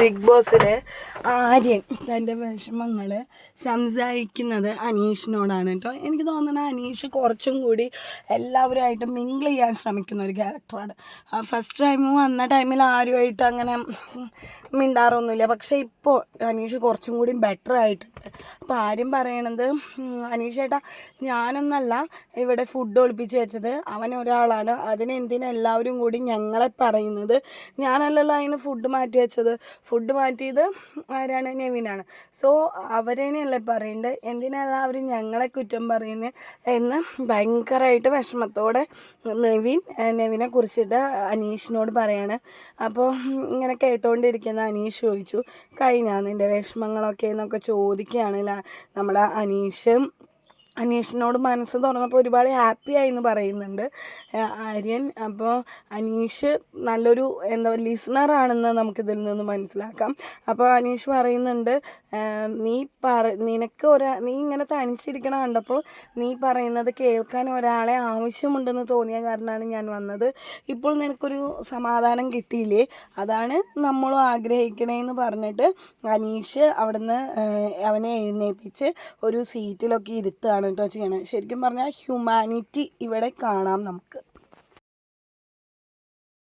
Big ബോസിൽ ആര്യൻ തന്റെ വിഷമങ്ങൾ സംസാരിക്കുന്നത് അനീഷിനോടാണ് കേട്ടോ എനിക്ക് തോന്നുന്നത് അനീഷ് കുറച്ചും കൂടി എല്ലാവരുമായിട്ട് മിങ്കിൾ ചെയ്യാൻ ശ്രമിക്കുന്ന ഒരു ക്യാരക്ടറാണ് ഫസ്റ്റ് ടൈം വന്ന ടൈമിൽ ആരുമായിട്ട് അങ്ങനെ മിണ്ടാറൊന്നുമില്ല. പക്ഷേ ഇപ്പോൾ അനീഷ് കുറച്ചും കൂടി ബെറ്റർ ആയിട്ടുണ്ട്. അപ്പോൾ ആര്യം പറയണത് അനീഷ് ചേട്ടാ ഞാനൊന്നല്ല ഇവിടെ ഫുഡ് ഒളിപ്പിച്ച് വെച്ചത്. അവൻ ഒരാളാണ്. അതിനെന്തിനെല്ലാവരും കൂടി ഞങ്ങളെ പറയുന്നത്? ഞാനല്ലല്ലോ അതിന് ഫുഡ് മാറ്റി വെച്ചത്. ഫുഡ് മാറ്റിയത് ആരാണ്? നെവിനാണ്. സോ അവരേനെയല്ലേ പറയേണ്ടത് അവർ ഞങ്ങളെ കുറ്റം പറയുന്നത് എന്ന് ഭയങ്കരമായിട്ട് വിഷമത്തോടെ നെവിൻ നെവിനെ കുറിച്ചിട്ട് അനീഷിനോട് പറയാണ്. അപ്പോൾ ഇങ്ങനെ കേട്ടുകൊണ്ടിരിക്കുന്ന അനീഷ് ചോദിച്ചു കഴിഞ്ഞാൽ നിന്റെ വിഷമങ്ങളൊക്കെ എന്നൊക്കെ ചോദിക്കുകയാണ് നമ്മുടെ അനീഷ് അനീഷിനോട് മനസ്സ് തുറന്നപ്പോൾ ഒരുപാട് ഹാപ്പി ആയി എന്ന് പറയുന്നുണ്ട് ആര്യൻ. അപ്പോൾ അനീഷ് നല്ലൊരു എന്താ ലിസണർ ആണെന്ന് നമുക്കിതിൽ നിന്ന് മനസ്സിലാക്കാം. അപ്പോൾ അനീഷ് പറയുന്നുണ്ട് നീ പറ നിനക്ക് ഒരാ നീ ഇങ്ങനെ തനിച്ചിരിക്കണ കണ്ടപ്പോൾ നീ പറയുന്നത് കേൾക്കാൻ ഒരാളെ ആവശ്യമുണ്ടെന്ന് തോന്നിയ കാരണമാണ് ഞാൻ വന്നത്. ഇപ്പോൾ നിനക്കൊരു സമാധാനം കിട്ടിയില്ലേ? അതാണ് നമ്മളും ആഗ്രഹിക്കണേന്ന് പറഞ്ഞിട്ട് അനീഷ് അവിടുന്ന് അവനെ എഴുന്നേൽപ്പിച്ച് ഒരു സീറ്റിലൊക്കെ ഇരുത്തുകയാണ്. കേട്ടോ ചെയ്യണത് ശരിക്കും പറഞ്ഞാൽ ഹ്യൂമാനിറ്റി ഇവിടെ കാണാം നമുക്ക്.